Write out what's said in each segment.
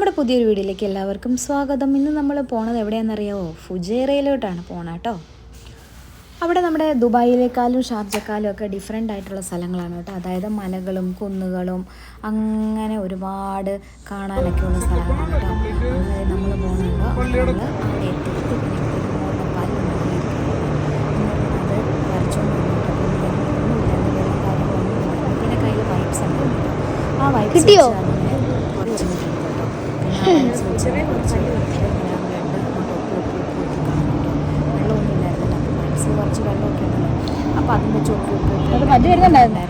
നമ്മുടെ പുതിയൊരു വീഡിയോയിലേക്ക് എല്ലാവർക്കും സ്വാഗതം. ഇന്ന് നമ്മൾ പോണത് എവിടെയാണെന്നറിയാവോ? ഫുജേറയിലോട്ടാണ് പോണ കേട്ടോ അവിടെ നമ്മുടെ ദുബായിലേക്കാളും ഷാർജക്കാലും ഒക്കെ ഡിഫറെന്റ് ആയിട്ടുള്ള സ്ഥലങ്ങളാണ് കേട്ടോ അതായത് മലകളും കുന്നുകളും അങ്ങനെ ഒരുപാട് കാണാനൊക്കെ ഉള്ള സ്ഥലങ്ങളാണ് കേട്ടോ അങ്ങനെ നമ്മൾ പോകുന്നുണ്ടോ അവിടെ പിന്നെ കയ്യിൽ വൈബ്സ് ഉണ്ടായിരുന്നു ആ വൈബ്സ് കിട്ടിയോ? കുറച്ച് കിട്ടും കേട്ടോ പിന്നെ ആ വൈബ്സ് വെച്ച് കുറച്ച് ഇങ്ങനെ ബ്ലഡ് അങ്ങോട്ട് ഒപ്പി ഒപ്പി ഒപ്പി ഒപ്പി കാണും കേട്ടോ വെള്ളമൊന്നും ഇല്ലായിരുന്നില്ല അപ്പോൾ വൈബ്സ് കുറച്ച് വെള്ളമൊക്കെ ഉണ്ടല്ലോ അപ്പോൾ അതും വെച്ച് ഒപ്പി ഒപ്പി ഒപ്പി അത് മഞ്ഞ് വരുന്നുണ്ടായിരുന്നോ?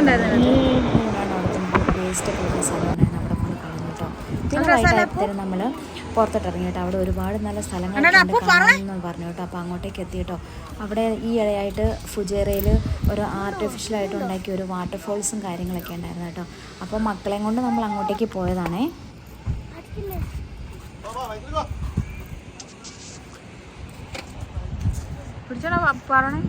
ഉണ്ടായിരുന്നില്ല കുറച്ച് വേസ്റ്റ് ഒക്കെ ഉള്ള സ്ഥലമാണ് അവിടെ കൊണ്ട് കളഞ്ഞു കേട്ടോ. പിന്നെ വൈകിട്ടത്തേന് നമ്മൾ പുറത്തോട്ട് ഇറങ്ങി കേട്ടോ. അവിടെ ഒരുപാട് നല്ല സ്ഥലങ്ങൾ കാണാമെന്ന് പറഞ്ഞു കേട്ടോ. അപ്പോൾ അങ്ങോട്ടേക്ക് എത്തി കേട്ടോ. അവിടെ ഈ ഇടയായിട്ട് ഫുജേറയിൽ ഒരു ആർട്ടിഫിഷ്യൽ ആയിട്ട് ഉണ്ടാക്കിയ ഒരു വാട്ടർഫോൾസും കാര്യങ്ങളൊക്കെ ഉണ്ടായിരുന്നു കേട്ടോ. അപ്പോൾ മക്കളെയും കൊണ്ട് നമ്മൾ അങ്ങോട്ടേക്ക് പോയതാണേ. പിടിച്ചോടാ പറഞ്ഞേ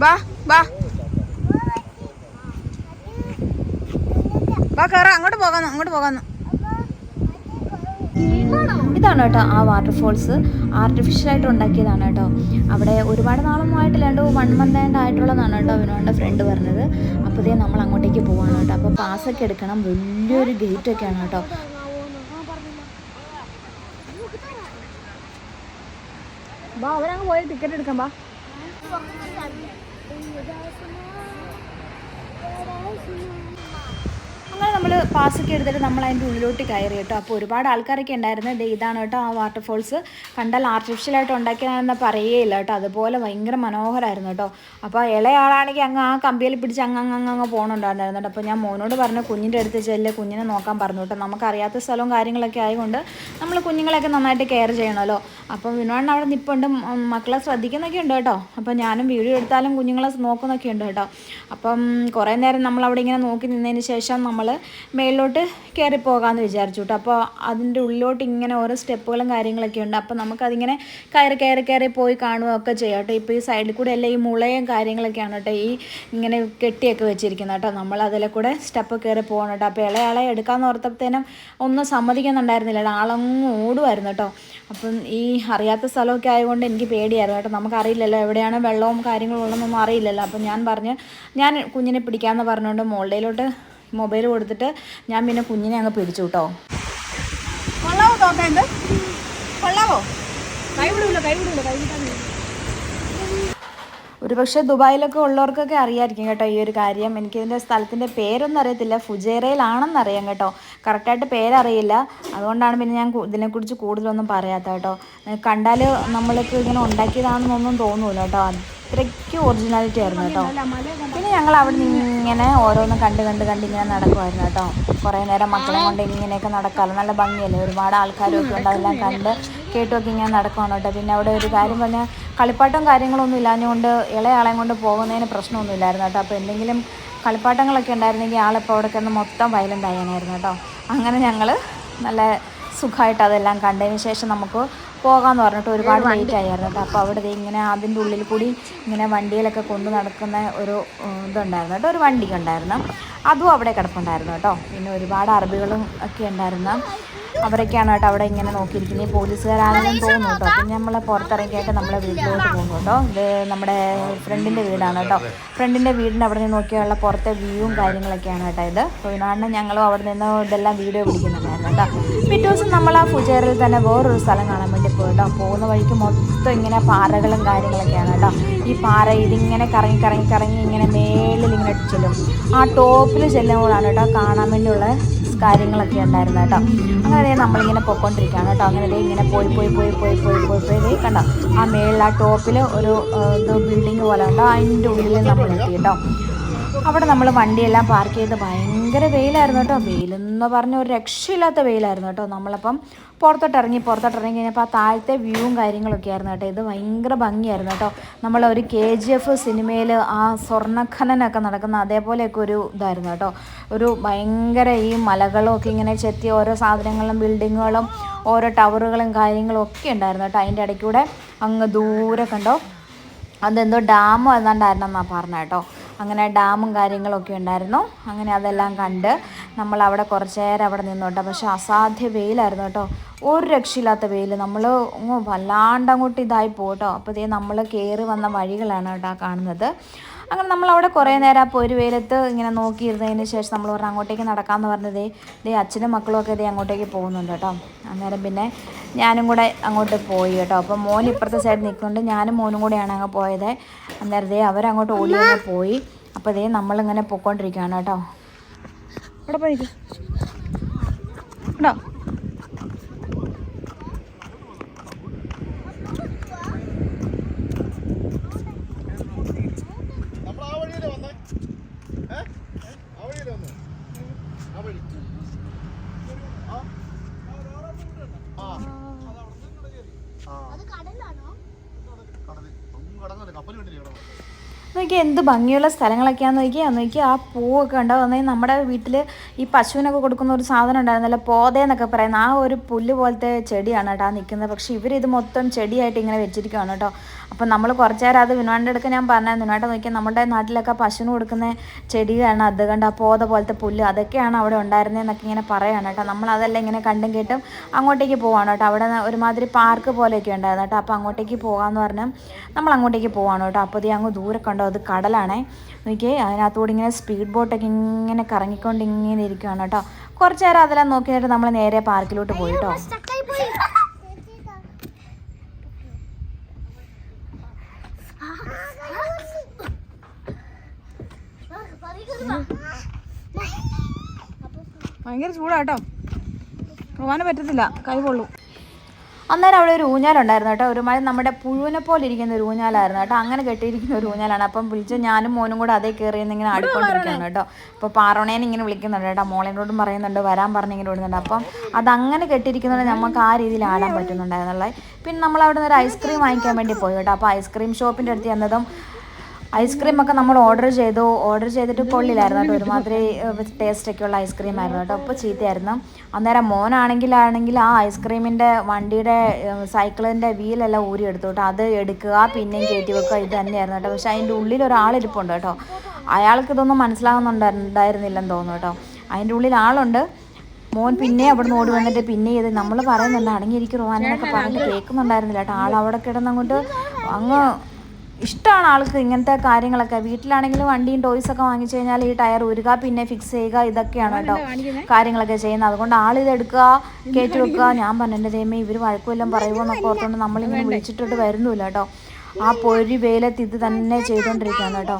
ബാ ബാ അങ്ങോട്ട് പോകാന്നു അങ്ങോട്ട് പോകാന്നു ഇതാണ് കേട്ടോ ആ വാട്ടർഫോൾസ് ആർട്ടിഫിഷ്യലായിട്ട് ഉണ്ടാക്കിയതാണ് കേട്ടോ. അവിടെ ഒരുപാട് നാളൊന്നുമായിട്ട് ആയിട്ടില്ല രണ്ട് വൺ മന്ത് ആൻഡ് ആയിട്ടുള്ളതാണ് കേട്ടോ വിനോന്റെ ഫ്രണ്ട് പറഞ്ഞത്. അപ്പോൾ ഇതേ നമ്മൾ അങ്ങോട്ടേക്ക് പോവാണ് കേട്ടോ. അപ്പോൾ പാസ്സൊക്കെ എടുക്കണം. വലിയൊരു ഗേറ്റ് ഒക്കെയാണ് കേട്ടോ. ബാ അവരങ്ങ് പോയി ടിക്കറ്റ് എടുക്കാം ബാ അങ്ങനെ നമ്മൾ പാസ്സൊക്കെ എടുത്തിട്ട് നമ്മൾ അതിന്റെ ഉള്ളിലോട്ട് കയറി കേട്ടോ. അപ്പോൾ ഒരുപാട് ആൾക്കാരൊക്കെ ഉണ്ടായിരുന്നു. ദേ ഇതാണ് കേട്ടോ ആ വാട്ടർഫോൾസ് കണ്ടാൽ ആർട്ടിഫിഷ്യലായിട്ട് ഉണ്ടാക്കിയതാണെന്ന് പറയുകയില്ല കേട്ടോ. അതുപോലെ ഭയങ്കര മനോഹരമായിരുന്നു കേട്ടോ. അപ്പോൾ ഇളയാളാണെങ്കിൽ അങ്ങ് ആ കമ്പിയിൽ പിടിച്ച് അങ്ങ് അങ്ങ് അങ്ങ് അങ്ങ് പോകണുണ്ടായിരുന്നു അപ്പോൾ ഞാൻ മോനോട് പറഞ്ഞു കുഞ്ഞിന്റെ അടുത്ത് ചെല്ലേ. കുഞ്ഞിനെ നോക്കാൻ പറഞ്ഞു കേട്ടോ. നമുക്കറിയാത്ത സ്ഥലവും കാര്യങ്ങളൊക്കെ ആയതുകൊണ്ട് നമ്മൾ കുഞ്ഞുങ്ങളെയൊക്കെ നന്നായിട്ട് കെയർ ചെയ്യണമല്ലോ. അപ്പോൾ വിനോദൻ അവിടെ നിൽപ്പുണ്ട് മക്കളെ ശ്രദ്ധിക്കുന്നൊക്കെ ഉണ്ട് കേട്ടോ. അപ്പോൾ ഞാനും വീഡിയോ എടുത്താലും കുഞ്ഞുങ്ങളെ നോക്കുന്നൊക്കെ ഉണ്ട് കേട്ടോ. അപ്പം കുറേ നേരം നമ്മൾ അവിടെ ഇങ്ങനെ നോക്കി നിന്നതിന് ശേഷം നമ്മൾ മേളിലോട്ട് കയറി പോകാമെന്ന് വിചാരിച്ചു കേട്ടോ അപ്പോൾ അതിന്റെ ഉള്ളിലോട്ട് ഇങ്ങനെ ഓരോ സ്റ്റെപ്പുകളും കാര്യങ്ങളൊക്കെ ഉണ്ട്. അപ്പോൾ നമുക്കതിങ്ങനെ കയറി കയറി കയറി പോയി കാണുകയൊക്കെ ചെയ്യാം കേട്ടോ ഇപ്പോൾ ഈ സൈഡിൽ കൂടെ എല്ലാം ഈ മുളയും കാര്യങ്ങളൊക്കെയാണ് കേട്ടോ ഈ ഇങ്ങനെ കെട്ടിയൊക്കെ വെച്ചിരിക്കുന്നത് കേട്ടോ നമ്മൾ അതിലെ കൂടെ സ്റ്റെപ്പ് കയറി പോകണം കേട്ടോ അപ്പോൾ ഇളയാളെ എടുക്കാമെന്ന് ഓർത്തപ്പോഴത്തേനും ഒന്നും സമ്മതിക്കുന്നുണ്ടായിരുന്നില്ല ആളങ്ങ് ഓടുമായിരുന്നു കേട്ടോ അപ്പം ഈ അറിയാത്ത സ്ഥലമൊക്കെ ആയതുകൊണ്ട് എനിക്ക് പേടിയായിരുന്നു കേട്ടോ നമുക്കറിയില്ലല്ലോ എവിടെയാണ് വെള്ളവും കാര്യങ്ങളും ഉള്ളതെന്നൊന്നും അറിയില്ലല്ലോ. അപ്പം ഞാൻ പറഞ്ഞ് ഞാൻ കുഞ്ഞിനെ പിടിക്കാമെന്ന് പറഞ്ഞുകൊണ്ട് മോളുടെയിലോട്ട് മൊബൈൽ കൊടുത്തിട്ട് ഞാൻ പിന്നെ കുഞ്ഞിനെ അങ്ങ് പിടിച്ചു കേട്ടോ കൊള്ളാവോ തോക്കേണ്ട കൊള്ളാവോ? കൈ വിടൂല കൈ വിടൂല കൈ വിട്ടാ ഒരു പക്ഷേ ദുബായിലൊക്കെ ഉള്ളവർക്കൊക്കെ അറിയാമായിരിക്കും കേട്ടോ ഈ ഒരു കാര്യം. എനിക്കിതിന്റെ സ്ഥലത്തിന്റെ പേരൊന്നും അറിയത്തില്ല. ഫുജേറയിലാണെന്ന് അറിയാം കേട്ടോ കറക്റ്റായിട്ട് പേരറിയില്ല. അതുകൊണ്ടാണ് പിന്നെ ഞാൻ ഇതിനെക്കുറിച്ച് കൂടുതലൊന്നും പറയാത്ത കേട്ടോ. കണ്ടാൽ നമ്മൾക്ക് ഇങ്ങനെ ഉണ്ടാക്കിയതാണെന്നൊന്നും തോന്നൂല കേട്ടോ. അത്രയ്ക്ക് ഒറിജിനാലിറ്റി ആയിരുന്നു കേട്ടോ. പിന്നെ ഞങ്ങൾ അവിടെ നിന്ന് ഇങ്ങനെ ഓരോന്നും കണ്ട് കണ്ട് കണ്ട് ഇങ്ങനെ നടക്കുമായിരുന്നു കേട്ടോ. കുറേ നേരം മക്കളെ കൊണ്ട് ഇങ്ങനെയൊക്കെ നടക്കാമല്ലോ നല്ല ഭംഗിയല്ലേ? ഒരുപാട് ആൾക്കാരൊക്കെ ഉണ്ട്. അതെല്ലാം കണ്ട് കേട്ടുമൊക്കെ ഇങ്ങനെ നടക്കുവാണ് കേട്ടോ. പിന്നെ അവിടെ ഒരു കാര്യം പറഞ്ഞാൽ കളിപ്പാട്ടം കാര്യങ്ങളൊന്നും ഇല്ലാഞ്ഞുകൊണ്ട് ഇളയാളെ കൊണ്ട് പോകുന്നതിന് പ്രശ്നമൊന്നും ഇല്ലായിരുന്നു കേട്ടോ. അപ്പോൾ എന്തെങ്കിലും കളിപ്പാട്ടങ്ങളൊക്കെ ഉണ്ടായിരുന്നെങ്കിൽ ആളിപ്പോൾ അവിടെ കിടന്ന് മൊത്തം വയലന്റ് ആയാനായിരുന്നു കേട്ടോ. അങ്ങനെ ഞങ്ങൾ നല്ല സുഖമായിട്ട് അതെല്ലാം കണ്ടതിന് ശേഷം നമുക്ക് പോകാമെന്ന് പറഞ്ഞിട്ട് ഒരുപാട് ലേറ്റ് ആയിരുന്നു കേട്ടോ. അപ്പോൾ അവിടെ ഇങ്ങനെ അതിന്റെ ഉള്ളിൽ കൂടി ഇങ്ങനെ വണ്ടിയിലൊക്കെ കൊണ്ടു നടക്കുന്ന ഒരു ഇതുണ്ടായിരുന്നു കേട്ടോ. ഒരു വണ്ടി ഉണ്ടായിരുന്നു അതും അവിടെ കിടപ്പുണ്ടായിരുന്നു കേട്ടോ. പിന്നെ ഒരുപാട് അറബികളും ഒക്കെ ഉണ്ടായിരുന്നു. അവരൊക്കെയാണ് കേട്ടോ അവിടെ ഇങ്ങനെ നോക്കിയിരിക്കുന്നത്. പോലീസുകാരാണെന്ന് തോന്നുന്നു കേട്ടോ. പിന്നെ നമ്മളെ പുറത്തിറങ്ങിയിട്ട് നമ്മളെ വീട്ടിലോട്ട് പോകുന്നു കേട്ടോ. ഇത് നമ്മുടെ ഫ്രണ്ടിന്റെ വീടാണ് കേട്ടോ. ഫ്രണ്ടിന്റെ വീടിന്റെ അവിടെ നിന്ന് നോക്കിയുള്ള പുറത്തെ വ്യൂവും കാര്യങ്ങളൊക്കെയാണ് കേട്ടോ ഇത്. അപ്പോൾ ഇതിനാണ് ഞങ്ങളും അവിടെ നിന്ന് ഇതെല്ലാം വീഡിയോ പിടിക്കുന്നുണ്ടായിരുന്നു കേട്ടോ. പിറ്റേ ദിവസം നമ്മൾ ആ ഫുജേറിൽ തന്നെ വേറൊരു സ്ഥലം കാണാൻ വേണ്ടി പോയി കേട്ടോ പോകുന്ന വഴിക്ക് മൊത്തം ഇങ്ങനെ പാറകളും കാര്യങ്ങളൊക്കെയാണ് കേട്ടോ. ഈ പാറ ഇതിങ്ങനെ കറങ്ങി കറങ്ങി കറങ്ങി ഇങ്ങനെ മേളിൽ ഇങ്ങനെ ചെല്ലും. ആ ടോപ്പിൽ ചെല്ലുമ്പോഴാണ് കേട്ടോ കാണാൻ വേണ്ടിയുള്ള കാര്യങ്ങളൊക്കെ ഉണ്ടായിരുന്നു കേട്ടോ. അങ്ങനെ നമ്മളിങ്ങനെ പോയിക്കൊണ്ടിരിക്കുകയാണ് കേട്ടോ. അങ്ങനെ ഇങ്ങനെ പോയി പോയി പോയി പോയി പോയി പോയി പോയി കണ്ടോ. ആ മേളിൽ ആ ടോപ്പിൽ ഒരു ബിൽഡിങ് പോലെ ഉണ്ടോ? അതിന്റെ ഉള്ളിൽ നമ്മൾ എത്തി കേട്ടോ. അവിടെ നമ്മൾ വണ്ടിയെല്ലാം പാർക്ക് ചെയ്ത് ഭയങ്കര വെയിലായിരുന്നു കേട്ടോ. വെയിലെന്ന് പറഞ്ഞ ഒരു രക്ഷയില്ലാത്ത വെയിലായിരുന്നു കേട്ടോ നമ്മളപ്പം പുറത്തോട്ട് ഇറങ്ങി പുറത്തോട്ട് ഇറങ്ങി കഴിഞ്ഞപ്പോൾ ആ താഴത്തെ വ്യൂവും കാര്യങ്ങളൊക്കെ ആയിരുന്നു കേട്ടോ. ഇത് ഭയങ്കര ഭംഗിയായിരുന്നു കേട്ടോ. നമ്മൾ ഒരു കെ ജി എഫ് സിനിമയിൽ ആ സ്വർണഖനനൊക്കെ നടക്കുന്ന അതേപോലെയൊക്കെ ഒരു ഇതായിരുന്നു കേട്ടോ. ഒരു ഭയങ്കര ഈ മലകളൊക്കെ ഇങ്ങനെ ചെത്തി ഓരോ സാധനങ്ങളും ബിൽഡിങ്ങുകളും ഓരോ ടവറുകളും കാര്യങ്ങളും ഒക്കെ ഉണ്ടായിരുന്നു കേട്ടോ. അതിന്റെ ഇടയ്ക്കൂടെ അങ്ങ് ദൂരെ കണ്ടോ? അതെന്തോ ഡാമോ ഏതാണ്ടായിരുന്നെന്നാണ് പറഞ്ഞത് കേട്ടോ. അങ്ങനെ ഡാമും കാര്യങ്ങളൊക്കെ ഉണ്ടായിരുന്നു. അങ്ങനെ അതെല്ലാം കണ്ട് നമ്മൾ അവിടെ കുറച്ച് നേരം അവിടെ നിന്നോട്ടെ പക്ഷെ അസാധ്യ വെയിലായിരുന്നു കേട്ടോ. ഒരു രക്ഷയില്ലാത്ത വെയിൽ. നമ്മൾ വല്ലാണ്ട് അങ്ങോട്ട് ഇതായി പോട്ടോ. അപ്പോൾ ഇതേ നമ്മൾ കയറി വന്ന വഴികളാണ് കേട്ടോ കാണുന്നത്. അങ്ങനെ നമ്മൾ അവിടെ കുറേ നേരം അപ്പോൾ ഒരു വെയിലത്ത് ഇങ്ങനെ നോക്കിയിരുന്നതിന് ശേഷം നമ്മൾ പറഞ്ഞു അങ്ങോട്ടേക്ക് നടക്കാമെന്ന് പറഞ്ഞത് ദേ അച്ഛനും മക്കളും ഒക്കെ ദേ അങ്ങോട്ടേക്ക് പോകുന്നുണ്ട് കേട്ടോ. അന്നേരം പിന്നെ ഞാനും കൂടെ അങ്ങോട്ട് പോയി കേട്ടോ. അപ്പോൾ മോൻ ഇപ്പുറത്തെ സൈഡ് നിൽക്കുന്നുണ്ട്. ഞാനും മോനും കൂടെയാണ് അങ്ങ് പോയത്. അന്നേരം ദേ അവരങ്ങോട്ട് ഓടി പോയി. അപ്പോൾ ദേ നമ്മളിങ്ങനെ പൊക്കോണ്ടിരിക്കുകയാണ് കേട്ടോ. അവിടെ പോയി നിൽക്ക്. കേട്ടോ നമ്മൾ ആ വഴിയല്ലേ വന്നേ ഏ? ആ വഴിയല്ലേ വന്നേ ആ വഴി ആ? ആ. ആ. കടൽ. അങ്ങ് കടന്നല്ലേ കപ്പൽ കണ്ടില്ലേ അവിടെ നോക്കിയാൽ എന്ത് ഭംഗിയുള്ള സ്ഥലങ്ങളൊക്കെയാണെന്ന് നോക്കിയാൽ നോക്കിയാൽ ആ പൂവൊക്കെ ഉണ്ടോ അതായത് നമ്മുടെ വീട്ടിൽ ഈ പശുവിനൊക്കെ കൊടുക്കുന്ന ഒരു സാധനം ഉണ്ടായിരുന്നല്ലോ പോതയെന്നൊക്കെ പറയുന്ന ആ ഒരു പുല്ല് പോലത്തെ ചെടിയാണ് കേട്ടോ നിൽക്കുന്നത്. പക്ഷേ ഇവരിത് മൊത്തം ചെടിയായിട്ട് ഇങ്ങനെ വെച്ചിരിക്കുകയാണ് കേട്ടോ. അപ്പം നമ്മൾ കുറച്ച് നേരം അത് വിനുവാന്റെ അടുക്ക ഞാൻ പറഞ്ഞായിരുന്നു വിനുവാട്ട നോക്കിയാൽ നമ്മുടെ നാട്ടിലൊക്കെ പശുവിന് കൊടുക്കുന്ന ചെടിയാണ് അത് കണ്ട്? ആ പോത പോലത്തെ പുല്ല് അതൊക്കെയാണ് അവിടെ ഉണ്ടായിരുന്നതെന്നൊക്കെ ഇങ്ങനെ പറയുകയാണ് കേട്ടോ. നമ്മൾ അതെല്ലാം ഇങ്ങനെ കണ്ടും കേട്ടും അങ്ങോട്ടേക്ക് പോവാണ് കേട്ടോ. അവിടെ ഒരുമാതിരി പാർക്ക് പോലെയൊക്കെ ഉണ്ടായിരുന്നു കേട്ടോ. അപ്പോൾ അങ്ങോട്ടേക്ക് പോകാമെന്ന് പറഞ്ഞാൽ നമ്മൾ അങ്ങോട്ടേക്ക് പോവാണ് കേട്ടോ. അപ്പോൾ ഇത് അങ്ങ് ദൂരെ കണ്ടോ അത് കടലാണേ. നോക്കിയേ അതിനകത്തൂടെ ഇങ്ങനെ സ്പീഡ് ബോട്ടൊക്കെ ഇങ്ങനെ കറങ്ങിക്കൊണ്ട് ഇങ്ങനെ ഇരിക്കുകയാണ് കേട്ടോ. കുറച്ച് നേരം അതെല്ലാം നോക്കിയിട്ട് നമ്മൾ നേരെ പാർക്കിലോട്ട് പോയി കേട്ടോ. ഭയങ്കര ചൂടാട്ടോ പോവാനും പറ്റത്തില്ല. കൈ പൊള്ളു. അന്നേരം അവിടെ ഒരു ഊഞ്ഞാലുണ്ടായിരുന്നു കേട്ടോ. ഒരുമാതിരി നമ്മുടെ പുഴുവിനെ പോലെ ഇരിക്കുന്ന ഒരു ഊഞ്ഞാലായിരുന്നു കേട്ടോ. അങ്ങനെ കെട്ടിയിരിക്കുന്ന ഒരു ഊഞ്ഞാലാണ്. അപ്പം വിളിച്ച് ഞാനും മോനും കൂടെ അതേ കയറി ഇങ്ങനെ ആടിക്കൊണ്ടിരിക്കുകയാണ് കേട്ടോ. അപ്പോൾ പാറോണേനെ ഇങ്ങനെ വിളിക്കുന്നുണ്ട് കേട്ടോ. മോളിനോടും പറയുന്നുണ്ട് വരാൻ പറഞ്ഞ് ഇങ്ങനെ വിടുന്നുണ്ട് അപ്പം അതങ്ങനെ അങ്ങനെ കെട്ടിയിരിക്കുന്നതുകൊണ്ട് നമുക്ക് ആ രീതിയിൽ ആടാൻ പറ്റുന്നുണ്ടായിരുന്നുള്ളത് പിന്നെ നമ്മൾ അവിടെ നിന്ന് ഒരു ഐസ്ക്രീം വാങ്ങിക്കാൻ വേണ്ടി പോയി കേട്ടോ. അപ്പോൾ ഐസ്ക്രീം ഷോപ്പിന്റെ അടുത്ത് ചെന്നതും ഐസ്ക്രീം ഒക്കെ നമ്മൾ ഓർഡർ ചെയ്തു. ഓർഡർ ചെയ്തിട്ട് കൊള്ളിലായിരുന്നു കേട്ടോ. ഒരുമാതിരി ടേസ്റ്റ് ഒക്കെ ഉള്ള ഐസ്ക്രീം ആയിരുന്നു കേട്ടോ. അപ്പോൾ ചീത്തയായിരുന്നു. അന്നേരം മോനാണെങ്കിലാണെങ്കിൽ ആ ഐസ്ക്രീമിന്റെ വണ്ടിയുടെ സൈക്കിളിന്റെ വീലെല്ലാം ഊരി എടുത്തു കേട്ടോ. അത് എടുക്കുക പിന്നെയും കയറ്റി വെക്കുക ഇത് തന്നെയായിരുന്നു കേട്ടോ. പക്ഷേ അതിന്റെ ഉള്ളിൽ ഒരാളിരിപ്പുണ്ട് കേട്ടോ. അയാൾക്ക് ഇതൊന്നും മനസ്സിലാകുന്നുണ്ടായിരുന്നില്ലെന്ന് തോന്നുന്നു കേട്ടോ. അതിന്റെ ഉള്ളിൽ ആളുണ്ട്. മോൻ പിന്നെ അവിടെ നിന്ന് ഓടി വന്നിട്ട് പിന്നെ ഇത് നമ്മൾ പറയുന്നുണ്ട് അടങ്ങിയിരിക്കും റോഹാനൊക്കെ പറഞ്ഞിട്ട് കേൾക്കുന്നുണ്ടായിരുന്നില്ല കേട്ടോ. ആൾ അവിടെ കിടന്നങ്ങോട്ട് അങ്ങ് ഇഷ്ടമാണ് ആൾക്ക് ഇങ്ങനത്തെ കാര്യങ്ങളൊക്കെ. വീട്ടിലാണെങ്കിൽ വണ്ടിയും ടോയ്സ് ഒക്കെ വാങ്ങിച്ചു കഴിഞ്ഞാൽ ഈ ടയർ ഉരുക പിന്നെ ഫിക്സ് ചെയ്യുക ഇതൊക്കെയാണ് കേട്ടോ കാര്യങ്ങളൊക്കെ ചെയ്യുന്നത്. അതുകൊണ്ട് ആൾ ഇത് എടുക്കുക കയറ്റി വെക്കുക. ഞാൻ പറഞ്ഞു എന്റെ ദൈവമേ ഇവർ വഴക്കുമെല്ലാം പറയുമോ എന്നൊക്കെ ഓർത്തുകൊണ്ട് നമ്മളിങ്ങനെ വിളിച്ചിട്ടിട്ട് വരുന്നില്ല കേട്ടോ. ആ പൊരി വെയിലത്ത് ഇത് തന്നെ ചെയ്തുകൊണ്ടിരിക്കുകയാണ് കേട്ടോ.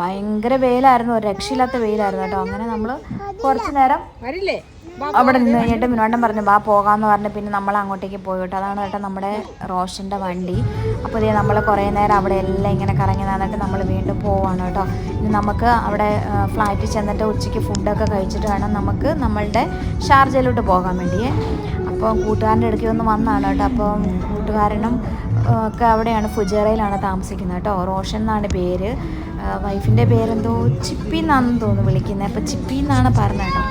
ഭയങ്കര വെയിലായിരുന്നു രക്ഷയില്ലാത്ത വെയിലായിരുന്നു കേട്ടോ. അങ്ങനെ നമ്മൾ കുറച്ചു നേരം വരില്ലേ? അവിടെ നിന്ന് കഴിഞ്ഞിട്ട് മിനോട്ടം പറഞ്ഞു വാ പോകാമെന്ന് പറഞ്ഞു പിന്നെ നമ്മൾ അങ്ങോട്ടേക്ക് പോയി കേട്ടോ അതാണ് കേട്ടോ നമ്മുടെ റോഷന്റെ വണ്ടി. അപ്പോൾ ഇതേ നമ്മൾ കുറേ നേരം അവിടെ എല്ലാം ഇങ്ങനെ കറങ്ങി നടന്നിട്ട് നമ്മൾ വീണ്ടും പോവാണ് കേട്ടോ. ഇനി നമുക്ക് അവിടെ ഫ്ലാറ്റിൽ ചെന്നിട്ട് ഉച്ചയ്ക്ക് ഫുഡൊക്കെ കഴിച്ചിട്ട് വേണം നമുക്ക് നമ്മളുടെ ഷാർജയിലോട്ട് പോകാൻ വേണ്ടിയേ. അപ്പോൾ കൂട്ടുകാരന്റെ ഇടയ്ക്ക് ഒന്ന് വന്നാണ് കേട്ടോ. അപ്പോൾ കൂട്ടുകാരനും ഒക്കെ അവിടെയാണ് ഫുജേറയിലാണ് താമസിക്കുന്നത് കേട്ടോ. റോഷൻ എന്നാണ് പേര്. വൈഫിന്റെ പേരെന്തോ ചിപ്പി എന്നാണെന്ന് തോന്നുന്നു വിളിക്കുന്നത്. അപ്പോൾ ചിപ്പി എന്നാണ് പറഞ്ഞത് കേട്ടോ.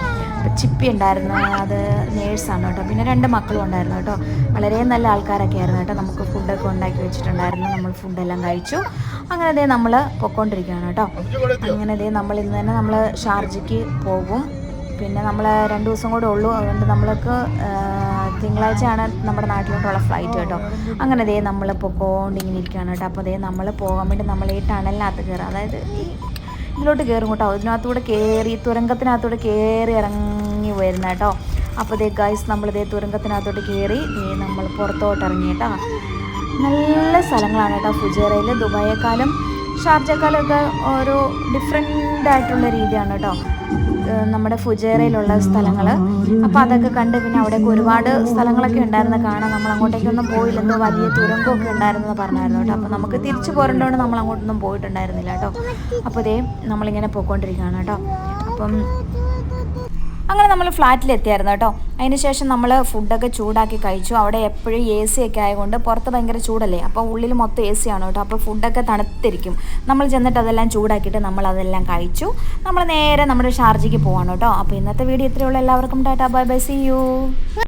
ചിപ്പി ഉണ്ടായിരുന്നു അത് നേഴ്സാണ് കേട്ടോ. പിന്നെ രണ്ട് മക്കളും ഉണ്ടായിരുന്നു കേട്ടോ. വളരെ നല്ല ആൾക്കാരൊക്കെ ആയിരുന്നു കേട്ടോ. നമുക്ക് ഫുഡൊക്കെ ഉണ്ടാക്കി വെച്ചിട്ടുണ്ടായിരുന്നു. നമ്മൾ ഫുഡെല്ലാം കഴിച്ചു. അങ്ങനെ അതേ നമ്മൾ പൊക്കോണ്ടിരിക്കുകയാണ് കേട്ടോ. അങ്ങനെ അതേ നമ്മൾ ഇന്ന് തന്നെ നമ്മൾ ഷാർജയ്ക്ക് പോകും. പിന്നെ നമ്മൾ രണ്ട് ദിവസം കൂടെ ഉള്ളൂ. അതുകൊണ്ട് നമ്മൾക്ക് തിങ്കളാഴ്ചയാണ് നമ്മുടെ നാട്ടിലോട്ടുള്ള ഫ്ലൈറ്റ് കേട്ടോ. അങ്ങനെ ദേ നമ്മൾ പൊക്കോണ്ടിങ്ങനെ ഇരിക്കുകയാണ് കേട്ടോ. അപ്പോൾ ദേ നമ്മൾ പോകാൻ വേണ്ടി നമ്മൾ ഈ ടണലിനകത്ത് കയറുക. അതായത് ഈ ഇതിലോട്ട് കയറും കേട്ടോ. ഇതിനകത്തൂടെ കയറി തുരങ്കത്തിനകത്തൂടെ കയറി ഇറങ്ങി വരുന്ന കേട്ടോ. അപ്പോൾ ദേ ഗൈസ് നമ്മൾ ദേ തുരങ്കത്തിനകത്തോട്ട് കയറി നമ്മൾ പുറത്തോട്ട് ഇറങ്ങി കേട്ടോ. നല്ല സ്ഥലങ്ങളാണ് കേട്ടോ. ഫുജേറയിൽ ദുബായേക്കാളും ഷാർജക്കാലൊക്കെ ഓരോ ഡിഫറെന്റ് ആയിട്ടുള്ള രീതിയാണ് കേട്ടോ നമ്മുടെ ഫുജേറയിലുള്ള സ്ഥലങ്ങൾ അപ്പോൾ അതൊക്കെ കണ്ട് പിന്നെ അവിടെയൊക്കെ ഒരുപാട് സ്ഥലങ്ങളൊക്കെ ഉണ്ടായിരുന്നു കാണാൻ നമ്മൾ അങ്ങോട്ടേക്കൊന്നും പോയില്ലെന്നോ വലിയ തുരങ്കമൊക്കെ ഉണ്ടായിരുന്നു പറഞ്ഞായിരുന്നു കേട്ടോ അപ്പോൾ നമുക്ക് തിരിച്ചു പോരേണ്ടതുകൊണ്ട് നമ്മൾ അങ്ങോട്ടൊന്നും പോയിട്ടുണ്ടായിരുന്നില്ല കേട്ടോ അപ്പോൾ ഇതേ നമ്മളിങ്ങനെ പോയിക്കൊണ്ടിരിക്കുകയാണ് കേട്ടോ അപ്പം അങ്ങനെ നമ്മൾ ഫ്ലാറ്റിലെത്തിയായിരുന്നു കേട്ടോ. അതിന് ശേഷം നമ്മൾ ഫുഡൊക്കെ ചൂടാക്കി കഴിച്ചു. അവിടെ എപ്പോഴും എ സി ഒക്കെ ആയതുകൊണ്ട് പുറത്ത് ഭയങ്കര ചൂടല്ലേ? അപ്പോൾ ഉള്ളിൽ മൊത്തം എ സി ആണ് കേട്ടോ. അപ്പോൾ ഫുഡൊക്കെ തണുത്തിരിക്കും. നമ്മൾ ചെന്നിട്ട് അതെല്ലാം ചൂടാക്കിയിട്ട് നമ്മൾ അതെല്ലാം കഴിച്ചു. നമ്മൾ നേരെ നമ്മുടെ ഷാർജിക്ക് പോവാണ് കേട്ടോ. അപ്പോൾ ഇന്നത്തെ വീഡിയോ ഇത്രയുള്ള എല്ലാവർക്കും tata. Bye bye. See you